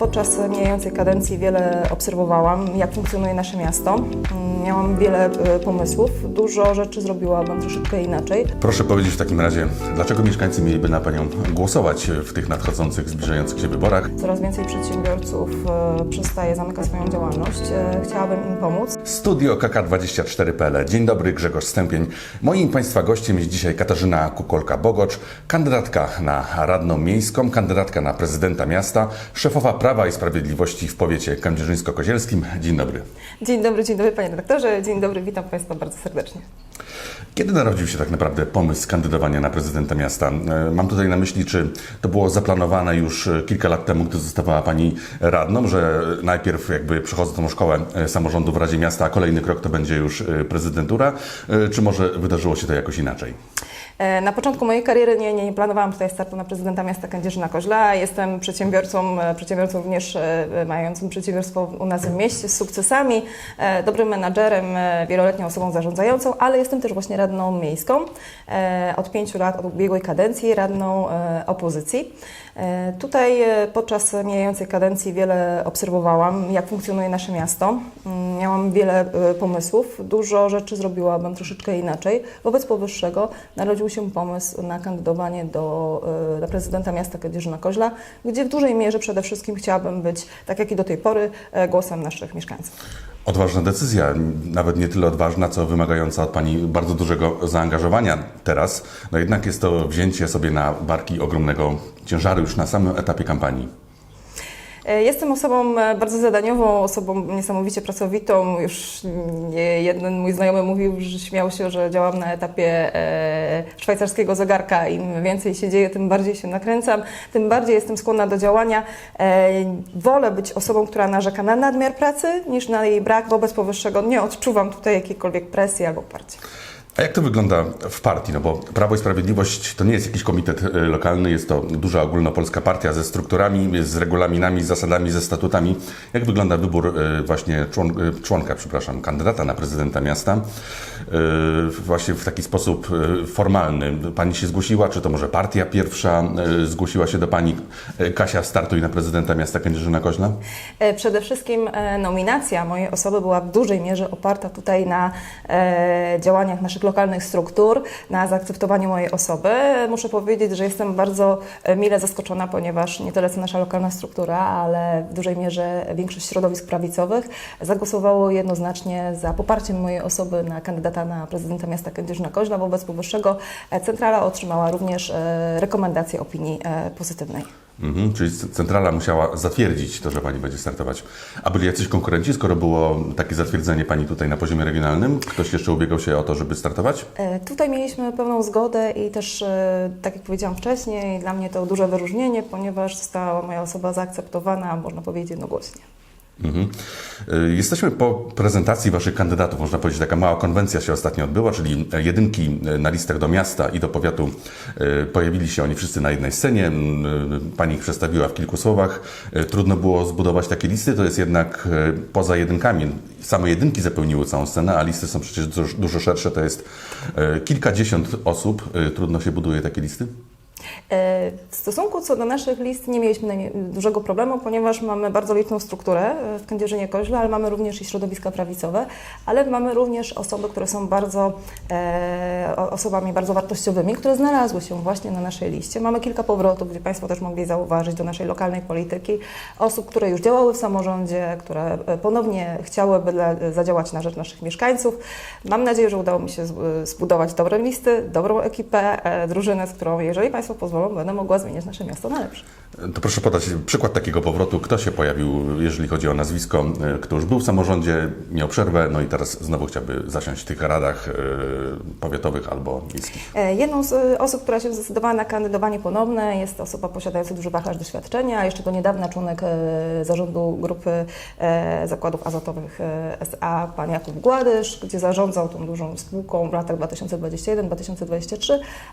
Podczas mijającej kadencji wiele obserwowałam, jak funkcjonuje nasze miasto. Mm, Miałam wiele e, pomysłów, dużo rzeczy zrobiłabym troszeczkę inaczej. Proszę powiedzieć w takim razie, dlaczego mieszkańcy mieliby na Panią głosować w tych nadchodzących, zbliżających się wyborach? Coraz więcej przedsiębiorców e, przestaje, zamyka swoją działalność. E, Chciałabym im pomóc. Studio KK24.pl. Dzień dobry, Grzegorz Stępień. Moim Państwa gościem jest dzisiaj Katarzyna Kukolka-Bogocz, kandydatka na radną miejską, kandydatka na prezydenta miasta, szefowa Prawa i Sprawiedliwości w powiecie kędzierzyńsko-kozielskim. Dzień dobry. Dzień dobry, dzień dobry panie redaktorze, dzień dobry, witam Państwa bardzo serdecznie. Kiedy narodził się tak naprawdę pomysł kandydowania na prezydenta miasta? E, Mam tutaj na myśli, czy to było zaplanowane już e, kilka lat temu, gdy zostawała Pani radną, że najpierw jakby przechodzę tą szkołę e, samorządu w Radzie Miasta, a kolejny krok to będzie już prezydentura, czy może wydarzyło się to jakoś inaczej? E, Na początku mojej kariery nie, nie, nie planowałam tutaj startu na prezydenta miasta Kędzierzyna-Koźla. Jestem przedsiębiorcą, e, przedsiębiorcą również e, mającym przedsiębiorstwo u nas w mieście z sukcesami, dobrym menadżerem, wieloletnią osobą zarządzającą, ale jestem też właśnie radną miejską. Od pięciu lat, od ubiegłej kadencji radną opozycji. Tutaj podczas mijającej kadencji wiele obserwowałam, jak funkcjonuje nasze miasto. Miałam wiele e, pomysłów, dużo rzeczy zrobiłabym troszeczkę inaczej. Wobec powyższego narodził się pomysł na kandydowanie do, e, na prezydenta miasta Kędzierzyna-Koźla, gdzie w dużej mierze przede wszystkim chciałabym być, tak jak i do tej pory, e, głosem naszych mieszkańców. Odważna decyzja, nawet nie tyle odważna, co wymagająca od Pani bardzo dużego zaangażowania teraz. No jednak jest to wzięcie sobie na barki ogromnego ciężaru już na samym etapie kampanii. E, Jestem osobą e, bardzo zadaniową, osobą niesamowicie pracowitą. Już jeden mój znajomy mówił, że śmiał się, że działam na etapie e, szwajcarskiego zegarka. Im więcej się dzieje, tym bardziej się nakręcam, tym bardziej jestem skłonna do działania. Wolę być osobą, która narzeka na nadmiar pracy, niż na jej brak. Wobec powyższego nie odczuwam tutaj jakiejkolwiek presji albo parcia. A jak to wygląda w partii? No bo Prawo i Sprawiedliwość to nie jest jakiś komitet e, lokalny, jest to duża ogólnopolska partia ze strukturami, z regulaminami, z zasadami, ze statutami. Jak wygląda wybór e, właśnie e, członka, przepraszam, kandydata na prezydenta miasta? Właśnie w taki sposób formalny. Pani się zgłosiła, czy to może partia pierwsza zgłosiła się do Pani? Kasia, startuj na prezydenta miasta Kędzierzyna-Koźla? E, Przede wszystkim nominacja mojej osoby była w dużej mierze oparta tutaj na działaniach naszych lokalnych struktur, na zaakceptowaniu mojej osoby. Muszę powiedzieć, że jestem bardzo e, mile zaskoczona, ponieważ nie tyle co nasza lokalna struktura, ale w dużej mierze większość środowisk prawicowych zagłosowało jednoznacznie za poparciem mojej osoby na kandydata na prezydenta miasta Kędzierzyna-Koźla. Wobec powyższego e, centrala otrzymała również e, rekomendację opinii pozytywnej. Mhm, czyli centrala musiała zatwierdzić to, że pani będzie startować. A byli jacyś konkurenci, skoro było takie zatwierdzenie pani tutaj na poziomie regionalnym? Ktoś jeszcze ubiegał się o to, żeby startować? E, Tutaj mieliśmy pełną zgodę i też, e, tak jak powiedziałam wcześniej, dla mnie to duże wyróżnienie, ponieważ została moja osoba zaakceptowana, można powiedzieć, jednogłośnie. Mhm. Y, Jesteśmy po prezentacji waszych kandydatów. Można powiedzieć, taka mała konwencja się ostatnio odbyła, czyli jedynki na listach do miasta i do powiatu y, pojawili się oni wszyscy na jednej scenie. Y, Pani ich przedstawiła w kilku słowach. Trudno było zbudować takie listy, to jest jednak poza jedynkami. Same jedynki zapełniły całą scenę, a listy są przecież dużo, dużo szersze. To jest kilkadziesiąt osób. Trudno się buduje takie listy? E, W stosunku co do naszych list nie mieliśmy dużego problemu, ponieważ mamy bardzo liczną strukturę e, w Kędzierzynie-Koźle, ale mamy również i środowiska prawicowe, ale mamy również osoby, które są bardzo e, osobami bardzo wartościowymi, które znalazły się właśnie na naszej liście. Mamy kilka powrotów, gdzie Państwo też mogli zauważyć do naszej lokalnej polityki, osób, które już działały w samorządzie, które e, ponownie chciałyby dla, zadziałać na rzecz naszych mieszkańców. Mam nadzieję, że udało mi się zbudować dobre listy, dobrą ekipę, drużynę, z którą, jeżeli Państwo pozwolą, będę mogła zmieniać nasze miasto na lepsze. To proszę podać przykład takiego powrotu. Kto się pojawił, jeżeli chodzi o nazwisko, y, kto już był w samorządzie, miał przerwę, no i teraz znowu chciałby zasiąść w tych radach y, powiatowych albo miejskich. E, Jedną z e, osób, która się zdecydowała na kandydowanie ponowne jest osoba posiadająca duży wachlarz doświadczenia, jeszcze do niedawna członek e, zarządu grupy e, zakładów azotowych e, SA, pan Jakub Gładysz, gdzie zarządzał tą dużą spółką w latach 2021-2023,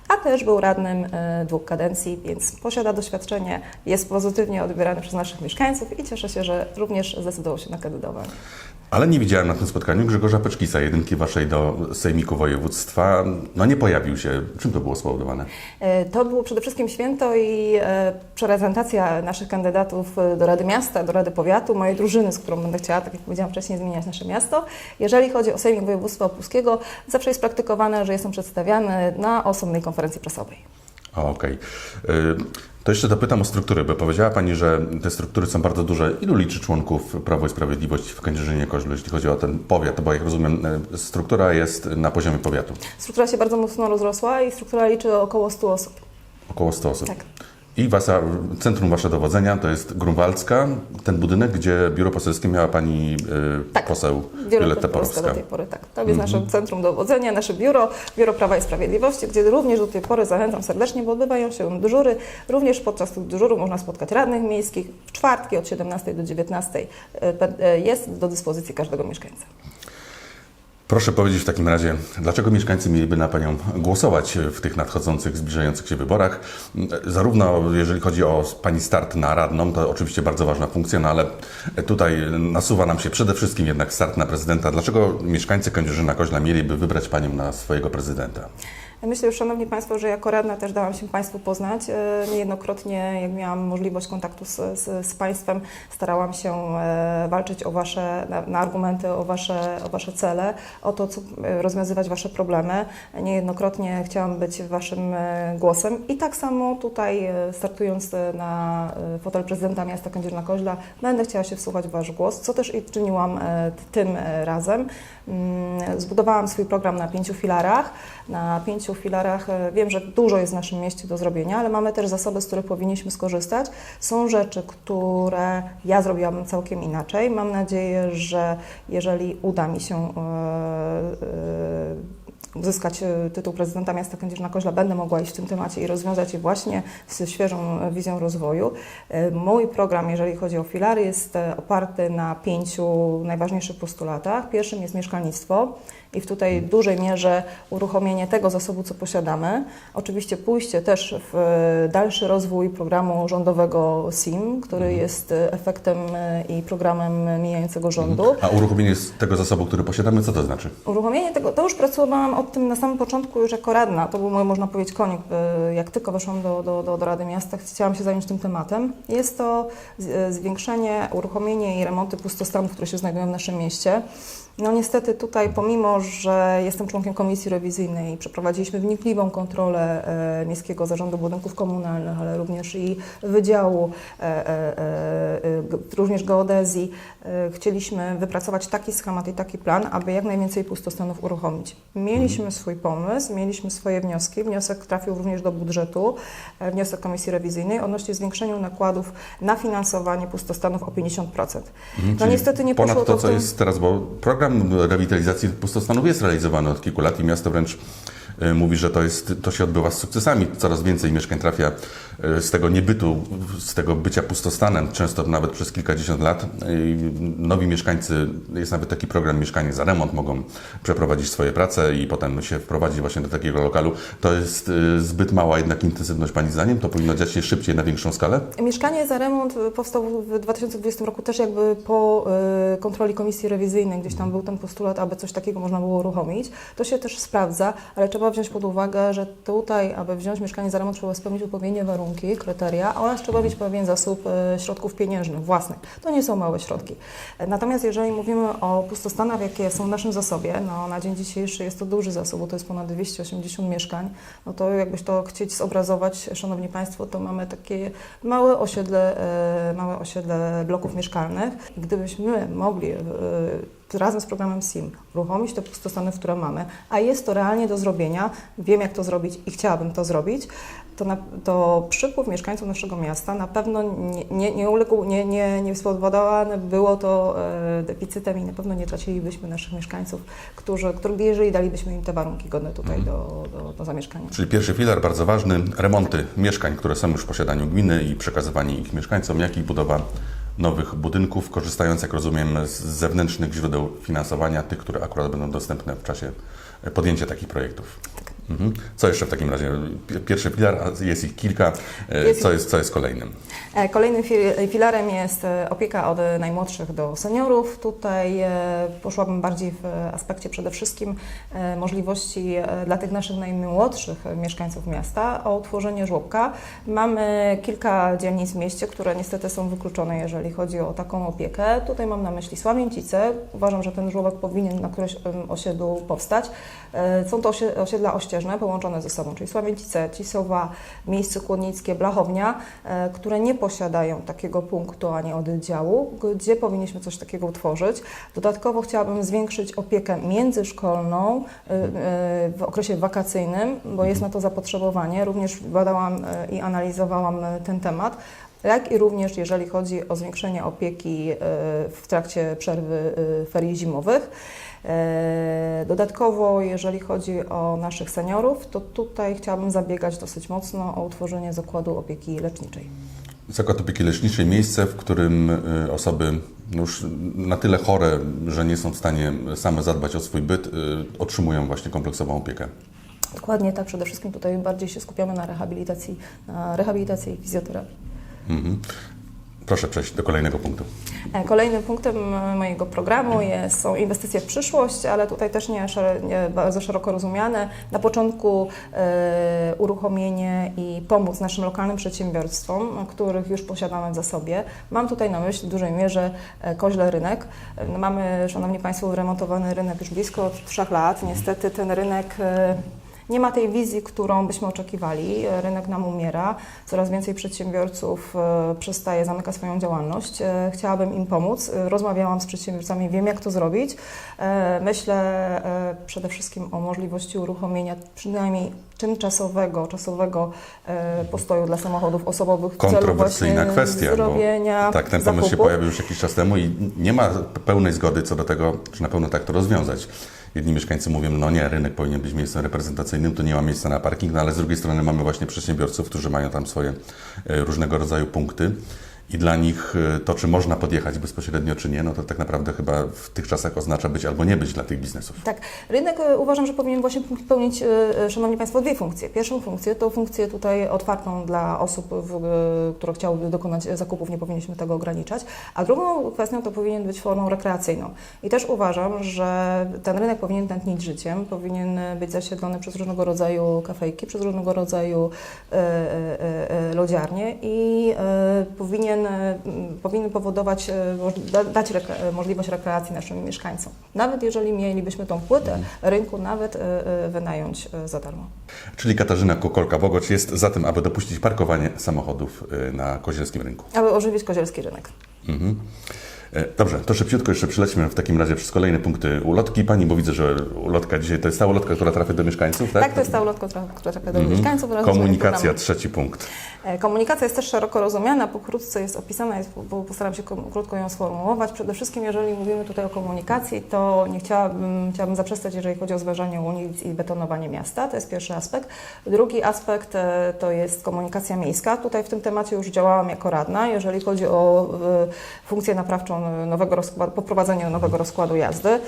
a też był radnym e, dwóch kadencji, więc posiada doświadczenie, jest pozytywnie odbierany przez naszych mieszkańców i cieszę się, że również zdecydował się na kandydowanie. Ale nie widziałem na tym spotkaniu Grzegorza Peczkisa, jedynki waszej do Sejmiku Województwa. No nie pojawił się. Czym to było spowodowane? E, To było przede wszystkim święto i e, prezentacja naszych kandydatów e, do Rady Miasta, do Rady Powiatu, mojej drużyny, z którą będę chciała, tak jak powiedziałam wcześniej, zmieniać nasze miasto. Jeżeli chodzi o Sejmik Województwa Opolskiego, zawsze jest praktykowane, że jestem przedstawiany na osobnej konferencji prasowej. Okej. Y, To jeszcze dopytam o struktury, bo powiedziała Pani, że te struktury są bardzo duże. Ilu liczy członków Prawo i Sprawiedliwość w Kędzierzynie Koźlu, jeśli chodzi o ten powiat? Bo jak rozumiem, y, struktura jest na poziomie powiatu. Struktura się bardzo mocno rozrosła i struktura liczy około 100 osób. Około 100 osób. Tak. I wasza, centrum Wasze dowodzenia to jest Grunwaldzka, ten budynek, gdzie biuro poselskie miała Pani y, Tak. poseł Violetta Porowska. do tej pory, tak. To jest nasze centrum dowodzenia, nasze biuro, Biuro Prawa i Sprawiedliwości, gdzie również do tej pory zachęcam serdecznie, bo odbywają się dyżury. Również podczas tych dyżurów można spotkać radnych miejskich. W czwartki od 17 do 19 e, e, jest do dyspozycji każdego mieszkańca. Proszę powiedzieć w takim razie, dlaczego mieszkańcy mieliby na Panią głosować w tych nadchodzących, zbliżających się wyborach? Zarówno jeżeli chodzi o Pani start na radną, to oczywiście bardzo ważna funkcja, no ale tutaj nasuwa nam się przede wszystkim jednak start na prezydenta. Dlaczego mieszkańcy Kędzierzyna Koźla mieliby wybrać Panią na swojego prezydenta? Myślę Szanowni Państwo, że jako radna też dałam się Państwu poznać. E, Niejednokrotnie, jak miałam możliwość kontaktu z, z, z Państwem, starałam się e, walczyć o Wasze, na, na argumenty, o wasze, o wasze cele, o to, co, e, rozwiązywać Wasze problemy. Niejednokrotnie chciałam być Waszym głosem i tak samo tutaj, startując na fotel prezydenta miasta Kędzierna-Koźla, będę chciała się wsłuchać w Wasz głos, co też i czyniłam tym razem. Mm, Zbudowałam swój program na pięciu filarach. Na pięciu filarach e, wiem, że dużo jest w naszym mieście do zrobienia, ale mamy też zasoby, z których powinniśmy skorzystać. Są rzeczy, które ja zrobiłabym całkiem inaczej. Mam nadzieję, że jeżeli uda mi się e, e, uzyskać tytuł prezydenta miasta Kędzierzyna-Koźla, będę mogła iść w tym temacie i rozwiązać je właśnie ze świeżą wizją rozwoju. Mój program, jeżeli chodzi o filary, jest oparty na pięciu najważniejszych postulatach. Pierwszym jest mieszkalnictwo i w tutaj dużej mierze uruchomienie tego zasobu, co posiadamy. Oczywiście pójście też w e, dalszy rozwój programu rządowego SIM, który jest e, efektem e, i programem mijającego rządu. A uruchomienie tego zasobu, który posiadamy, co to znaczy? Uruchomienie tego, to już pracowałam od tym na samym początku już jako radna. To był mój, można powiedzieć, konik. Y, Jak tylko weszłam do, do, do, do Rady Miasta, chciałam się zająć tym tematem. Jest to zwiększenie, uruchomienie i remonty pustostanów, które się znajdują w naszym mieście. No niestety tutaj, pomimo, że jestem członkiem komisji rewizyjnej, przeprowadziliśmy wnikliwą kontrolę e, Miejskiego Zarządu Budynków Komunalnych, ale również i Wydziału, e, e, również geodezji, chcieliśmy wypracować taki schemat i taki plan, aby jak najwięcej pustostanów uruchomić. Mieliśmy swój pomysł, mieliśmy swoje wnioski. Wniosek trafił również do budżetu, wniosek komisji rewizyjnej odnośnie zwiększenia nakładów na finansowanie pustostanów o 50%. No Czyli niestety nie Ponad poszło to, to co tym- jest teraz, bo program rewitalizacji pustostanów jest realizowany od kilku lat i miasto wręcz mówi, że to, jest, to się odbywa z sukcesami. Coraz więcej mieszkań trafia y, z tego niebytu, z tego bycia pustostanem, często nawet przez kilkadziesiąt lat. I Nowi mieszkańcy, jest nawet taki program Mieszkanie za remont, mogą przeprowadzić swoje prace i potem się wprowadzić właśnie do takiego lokalu. To jest zbyt mała jednak intensywność Pani zdaniem? To powinno dziać się szybciej na większą skalę? Mieszkanie za remont powstał w 2020 roku też jakby po kontroli komisji rewizyjnej, gdzieś tam był ten postulat, aby coś takiego można było uruchomić. To się też sprawdza, ale trzeba wziąć pod uwagę, że tutaj, aby wziąć mieszkanie za remont, trzeba spełnić odpowiednie warunki, kryteria oraz trzeba mieć pewien zasób y, środków pieniężnych własnych. To nie są małe środki. Natomiast jeżeli mówimy o pustostanach, jakie są w naszym zasobie, no na dzień dzisiejszy jest to duży zasób, bo to jest ponad 280 mieszkań, no to jakbyś to chcieć zobrazować, Szanowni Państwo, to mamy takie małe osiedle, e, małe osiedle bloków mieszkalnych. Gdybyśmy mogli e, razem z programem SIM uruchomić te pustostany, które mamy, a jest to realnie do zrobienia, wiem jak to zrobić i chciałabym to zrobić, to, na, to przypływ mieszkańców naszego miasta na pewno nie, nie, nie uległ, nie, nie, nie spowodowane było to e, deficytem i na pewno nie tracilibyśmy naszych mieszkańców, którzy, którzy jeżeli dalibyśmy im te warunki godne tutaj do, do, do zamieszkania. Czyli pierwszy filar bardzo ważny, remonty mieszkań, które są już w posiadaniu gminy i przekazywanie ich mieszkańcom, jak i budowa nowych budynków, korzystając, jak rozumiem, z zewnętrznych źródeł finansowania, tych, które akurat będą dostępne w czasie podjęcia takich projektów. Mhm. Co jeszcze w takim razie? Pi- Pierwszy filar, jest ich kilka. E, Co jest, co jest kolejnym? E, Kolejnym fi- filarem jest e, opieka od najmłodszych do seniorów. Tutaj poszłabym bardziej w aspekcie przede wszystkim możliwości dla tych naszych najmłodszych mieszkańców miasta o utworzenie żłobka. Mamy kilka dzielnic w mieście, które niestety są wykluczone, jeżeli chodzi o taką opiekę. Tutaj mam na myśli Sławięcice. Uważam, że ten żłobek powinien na którymś osiedlu powstać. Są to osie- osiedla ościeżne połączone ze sobą, czyli Sławięcice, Cisowa, Miejsce Kłodnickie, Blachownia, e, które nie posiadają takiego punktu ani oddziału, gdzie powinniśmy coś takiego utworzyć. Dodatkowo chciałabym zwiększyć opiekę międzyszkolną e, e, w okresie wakacyjnym, bo jest na to zapotrzebowanie. Również badałam i analizowałam ten temat. Jak i również jeżeli chodzi o zwiększenie opieki w trakcie przerwy ferii zimowych. E, Dodatkowo, jeżeli chodzi o naszych seniorów, to tutaj chciałabym zabiegać dosyć mocno o utworzenie zakładu opieki leczniczej. Zakład opieki leczniczej, miejsce, w którym y, osoby no już na tyle chore, że nie są w stanie same zadbać o swój byt, y, otrzymują właśnie kompleksową opiekę. Dokładnie tak, przede wszystkim tutaj bardziej się skupiamy na rehabilitacji, na rehabilitacji i fizjoterapii. Mhm. Proszę przejść do kolejnego punktu. E, Kolejnym punktem e, mojego programu jest, są inwestycje w przyszłość, ale tutaj też nie, nie bardzo szeroko rozumiane. Na początku e, uruchomienie i pomóc naszym lokalnym przedsiębiorstwom, których już posiadamy w zasobie. Mam tutaj na myśli w dużej mierze Koźle Rynek. E, Mamy, Szanowni Państwo, wyremontowany rynek już blisko od trzech lat. Niestety ten rynek e, nie ma tej wizji, którą byśmy oczekiwali. Rynek nam umiera, coraz więcej przedsiębiorców e, przestaje, zamyka swoją działalność. E, Chciałabym im pomóc. E, Rozmawiałam z przedsiębiorcami, wiem jak to zrobić. E, Myślę e, przede wszystkim o możliwości uruchomienia przynajmniej tymczasowego, czasowego e, postoju dla samochodów osobowych Kontrowersyjna kwestia, zrobienia tak, ten pomysł się zakupów. pojawił już jakiś czas temu i nie ma pełnej zgody co do tego, czy na pewno tak to rozwiązać. Jedni mieszkańcy mówią, no nie, rynek powinien być miejscem reprezentacyjnym, tu nie ma miejsca na parking, no ale z drugiej strony mamy właśnie przedsiębiorców, którzy mają tam swoje e, różnego rodzaju punkty i dla nich e, to, czy można podjechać bezpośrednio, czy nie, no to tak naprawdę chyba w tych czasach oznacza być albo nie być dla tych biznesów. Tak, rynek e, uważam, że powinien właśnie pełnić, e, Szanowni Państwo, dwie funkcje. Pierwszą funkcję to funkcję tutaj otwartą dla osób, które chciałyby dokonać zakupów, nie powinniśmy tego ograniczać, a drugą kwestią to powinien być formą rekreacyjną. I też uważam, że ten rynek powinien tętnić życiem, powinien być zasiedlony przez różnego rodzaju kafejki, przez różnego rodzaju lodziarnie i e, powinien, e, powinien powodować, e, dać rekre, możliwość rekreacji naszym mieszkańcom. Nawet jeżeli mielibyśmy tą płytę rynku, nawet e, e, wynająć e, za darmo. Czyli Katarzyna Kokolka-Bogocz jest za tym, aby dopuścić parkowanie samochodów e, na Kozielskim Rynku. Aby ożywić kozielski rynek. Mhm. E, Dobrze, to szybciutko jeszcze przelećmy w takim razie przez kolejne punkty ulotki. Pani, bo widzę, że ulotka dzisiaj to jest ta ulotka, która trafia do mieszkańców, tak? Tak, to jest ta ulotka, która, trafia do Mhm. mieszkańców. Komunikacja, trzeci punkt. E, Komunikacja jest też szeroko rozumiana, pokrótce jest opisana, jest, bo postaram się krótko ją sformułować. Przede wszystkim, jeżeli mówimy tutaj o komunikacji, to nie chciałabym, chciałabym zaprzestać, jeżeli chodzi o zwężanie ulic i betonowanie miasta. To jest pierwszy aspekt. Drugi aspekt e, to jest komunikacja miejska. Tutaj w tym temacie już działałam jako radna, jeżeli chodzi o e, funkcję naprawczą nowego rozkładu, poprowadzenie nowego rozkładu jazdy.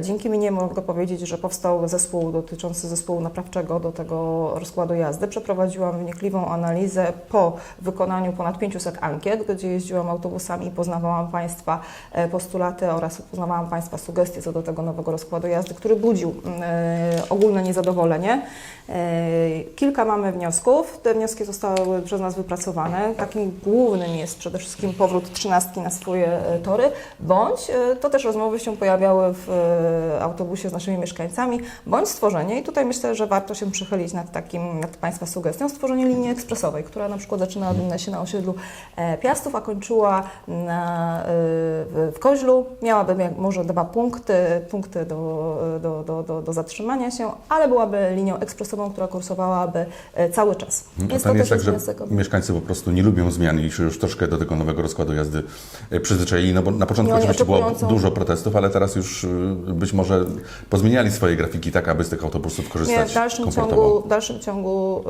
Dzięki mnie mogę powiedzieć, że powstał zespół dotyczący zespołu naprawczego do tego rozkładu jazdy. Przeprowadziłam wnikliwą analizę po wykonaniu ponad 500 ankiet, gdzie jeździłam autobusami i poznawałam Państwa e, postulaty oraz poznawałam Państwa sugestie co do tego nowego rozkładu jazdy, który budził e, ogólne niezadowolenie. E, Kilka mamy wniosków. Te wnioski zostały przez nas wypracowane. Takim głównym jest przede wszystkim powrót trzynastki na swoje tory, bądź to też rozmowy się pojawiały w autobusie z naszymi mieszkańcami, bądź stworzenie, i tutaj myślę, że warto się przychylić nad takim, nad Państwa sugestią, stworzenie linii ekspresowej, która na przykład zaczynała się na osiedlu e, Piastów, a kończyła na, e, w Koźlu. Miałaby może dwa punkty, punkty do, do, do, do, do zatrzymania się, ale byłaby linią ekspresową, która kursowałaby e, cały czas. A tam to jest tak, jest że mieszkańcy po prostu nie lubią zmian i się już troszkę do tego nowego rozkładu jazdy przyzwyczaili. no bo na początku oczywiście było dużo protestów, ale teraz już być może pozmieniali swoje grafiki tak, aby z tych autobusów Nie, korzystać w dalszym komfortowo. ciągu, w dalszym ciągu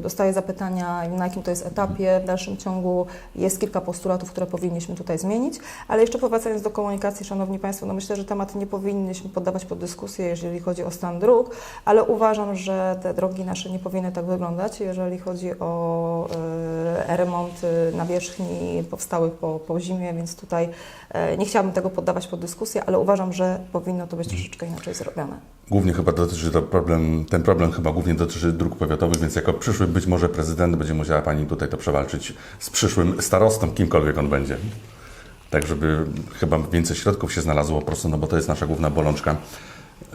dostaję zapytania, na jakim to jest etapie. W dalszym ciągu jest kilka postulatów, które powinniśmy tutaj zmienić. Ale jeszcze powracając do komunikacji, Szanowni Państwo, no myślę, że temat nie powinniśmy poddawać pod dyskusję, jeżeli chodzi o stan dróg, ale uważam, że te drogi nasze nie powinny tak wyglądać, jeżeli chodzi o y, remonty nawierzchni powstałych po, po zimie, więc tutaj y, nie chciałabym tego poddawać pod dyskusję, ale uważam, że powinno to być troszeczkę inaczej zrobione. Głównie chyba dotyczy to problem, ten problem chyba głównie dotyczy dróg powiatowych, więc jako przyszły być może prezydent będzie musiała Pani tutaj to przewalczyć z przyszłym starostą, kimkolwiek on będzie. Tak, żeby chyba więcej środków się znalazło po prostu, no bo to jest nasza główna bolączka,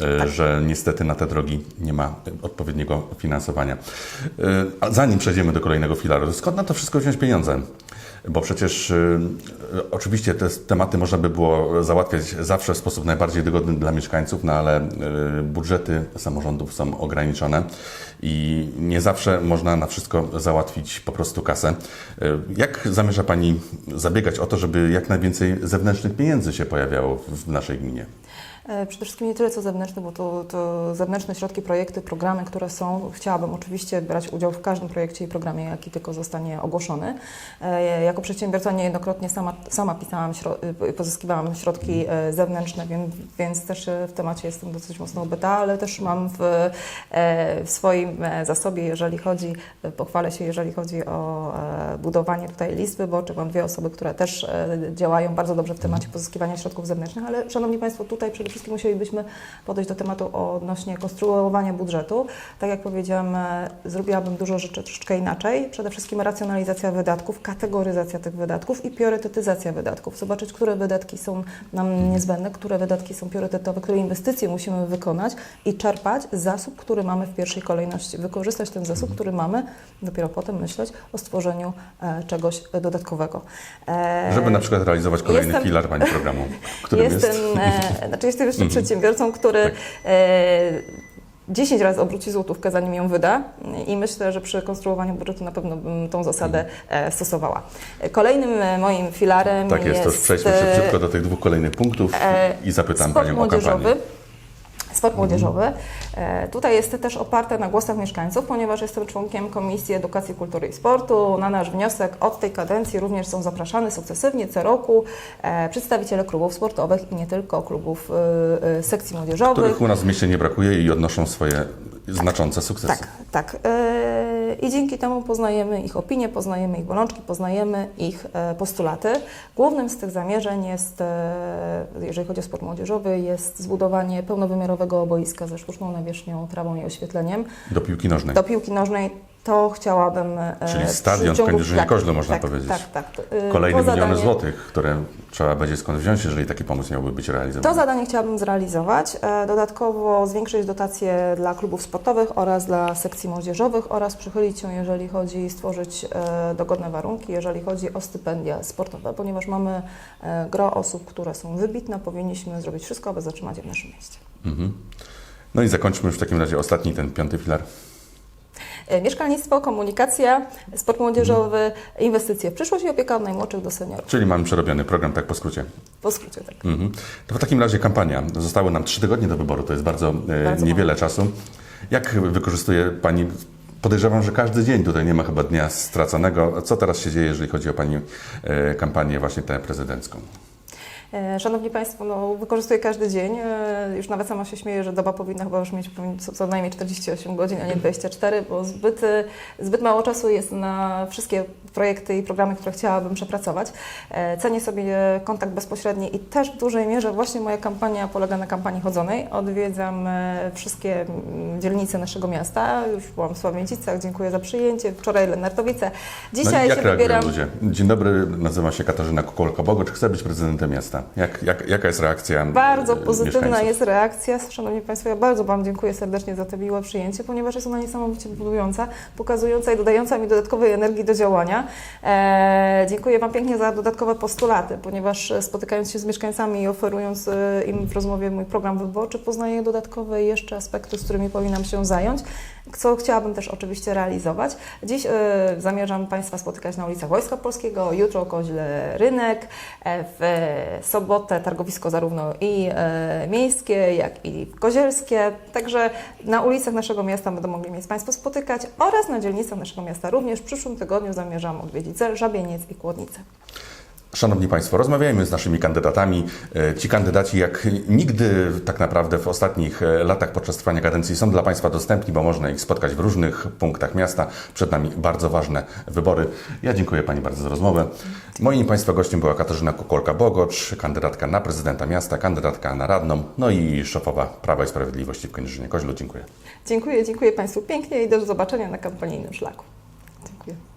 e, że niestety na te drogi nie ma odpowiedniego finansowania. E, A zanim przejdziemy do kolejnego filaru, skąd na to wszystko wziąć pieniądze? Bo przecież y, oczywiście te tematy można by było załatwiać zawsze w sposób najbardziej wygodny dla mieszkańców, no ale budżety samorządów są ograniczone i nie zawsze można na wszystko załatwić po prostu kasę. Jak zamierza Pani zabiegać o to, żeby jak najwięcej zewnętrznych pieniędzy się pojawiało w naszej gminie? E, Przede wszystkim nie tyle co zewnętrzne, bo to, to zewnętrzne środki, projekty, programy, które są. Chciałabym oczywiście brać udział w każdym projekcie i programie, jaki tylko zostanie ogłoszony. E, Jako przedsiębiorca niejednokrotnie sama, sama pisałam, y, pozyskiwałam środki e, zewnętrzne, więc, więc też w temacie jestem dosyć mocno obyta, ale też mam w, w swoim zasobie, jeżeli chodzi, pochwalę się, jeżeli chodzi o budowanie tutaj list wyborczych. Mam dwie osoby, które też działają bardzo dobrze w temacie pozyskiwania środków zewnętrznych, ale Szanowni Państwo, tutaj przede wszystkim musielibyśmy podejść do tematu odnośnie konstruowania budżetu. Tak jak powiedziałam, e, zrobiłabym dużo rzeczy troszeczkę inaczej. Przede wszystkim racjonalizacja wydatków, kategoryzacja tych wydatków i priorytetyzacja wydatków. Zobaczyć, które wydatki są nam niezbędne, które wydatki są priorytetowe, które inwestycje musimy wykonać i czerpać zasób, który mamy w pierwszej kolejności. Wykorzystać ten zasób, który mamy, dopiero potem myśleć o stworzeniu e, czegoś dodatkowego. E, Żeby na przykład realizować kolejny jestem- filar Pani programu, którym jestem, jest... e, znaczy jestem jeszcze przedsiębiorcą, który Tak. e, 10 razy obróci złotówkę, zanim ją wyda i myślę, że przy konstruowaniu budżetu na pewno bym tą zasadę e, stosowała. Kolejnym e, moim filarem Tak jest, to już przejdźmy e, szybciutko do tych dwóch kolejnych punktów e, i zapytam Panią o kampanię. Sport młodzieżowy. E, Tutaj jest też oparte na głosach mieszkańców, ponieważ jestem członkiem Komisji Edukacji, Kultury i Sportu. Na nasz wniosek od tej kadencji również są zapraszane sukcesywnie co roku e, przedstawiciele klubów sportowych i nie tylko klubów e, sekcji młodzieżowych. Których u nas w mieście nie brakuje i odnoszą swoje znaczące sukcesy. Tak, tak. I dzięki temu poznajemy ich opinie, poznajemy ich bolączki, poznajemy ich e, postulaty. Głównym z tych zamierzeń jest, e, jeżeli chodzi o sport młodzieżowy, jest zbudowanie pełnowymiarowego oboiska ze sztuczną nawierzchnią, trawą i oświetleniem. Do piłki nożnej. Do piłki nożnej to chciałabym. e, Czyli stadion w Kędzierzynie-Koźlu, można tak, powiedzieć. Tak, tak. To, e, Kolejne to miliony zadanie- złotych, które trzeba będzie skąd wziąć, jeżeli taki pomysł miałby być To realizowany. zadanie chciałabym zrealizować. E, Dodatkowo zwiększyć dotacje dla klubów sportowych oraz dla sekcji młodzieżowych oraz przychylić się, jeżeli chodzi, stworzyć e, dogodne warunki, jeżeli chodzi o stypendia sportowe, ponieważ mamy gro osób, które są wybitne, powinniśmy zrobić wszystko, aby zatrzymać je w naszym mieście. Mhm. No i zakończmy w takim razie ostatni, ten piąty filar. E, Mieszkalnictwo, komunikacja, sport młodzieżowy, inwestycje w przyszłość i opieka od najmłodszych do seniorów. Czyli mamy przerobiony program, tak po skrócie. Po skrócie tak. Mhm. To w takim razie kampania. Zostały nam trzy tygodnie do wyboru, to jest bardzo, e, Bardzo niewiele czasu. Jak wykorzystuje Pani, podejrzewam, że każdy dzień, tutaj nie ma chyba dnia straconego. Co teraz się dzieje, jeżeli chodzi o Pani e, kampanię właśnie tę prezydencką? E, Szanowni Państwo, no, wykorzystuję każdy dzień. E, Już nawet sama się śmieję, że doba powinna chyba już mieć co, co najmniej 48 godzin, a nie 24, bo zbyt, e, zbyt mało czasu jest na wszystkie projekty i programy, które chciałabym przepracować. Cenię sobie kontakt bezpośredni i też w dużej mierze właśnie moja kampania polega na kampanii chodzonej. Odwiedzam wszystkie mm, dzielnice naszego miasta. Już byłam w Sławięcicach, dziękuję za przyjęcie. Wczoraj Lenartowice. Dzisiaj no, jak się wybieram. ludzie? Dzień dobry, nazywam się Katarzyna Kukolka-Bogo. Czy chcę być prezydentem miasta? Jak, jak, jaka jest reakcja Bardzo e, pozytywna mieszkańców? jest reakcja. Szanowni Państwo, ja bardzo Wam dziękuję serdecznie za to miłe przyjęcie, ponieważ jest ona niesamowicie budująca, pokazująca i dodająca mi dodatkowej energii do działania. E, dziękuję Wam pięknie za dodatkowe postulaty, ponieważ spotykając się z mieszkańcami i oferując e, im w rozmowie mój program wyborczy, poznaję dodatkowe jeszcze aspekty, z którymi powinnam się zająć. Co chciałabym też oczywiście realizować. Dziś e, zamierzam Państwa spotykać na ulicach Wojska Polskiego, jutro Koźle Rynek, e, w sobotę targowisko zarówno i e, miejskie, jak i kozielskie. Także na ulicach naszego miasta będą mogli mnie Państwo spotykać oraz na dzielnicach naszego miasta również. W przyszłym tygodniu zamierzam odwiedzić Żabieniec i Kłodnicę. Szanowni Państwo, rozmawiajmy z naszymi kandydatami. E, Ci kandydaci, jak nigdy tak naprawdę w ostatnich e, latach podczas trwania kadencji, są dla Państwa dostępni, bo można ich spotkać w różnych punktach miasta. Przed nami bardzo ważne wybory. Ja dziękuję Pani bardzo za rozmowę. Moim Państwa gościem była Katarzyna Kukolka-Bogocz, kandydatka na prezydenta miasta, kandydatka na radną, no i szefowa Prawa i Sprawiedliwości w Kędzierzynie Koźlu. Dziękuję. Dziękuję, dziękuję Państwu pięknie i do zobaczenia na kampanijnym szlaku. Dziękuję.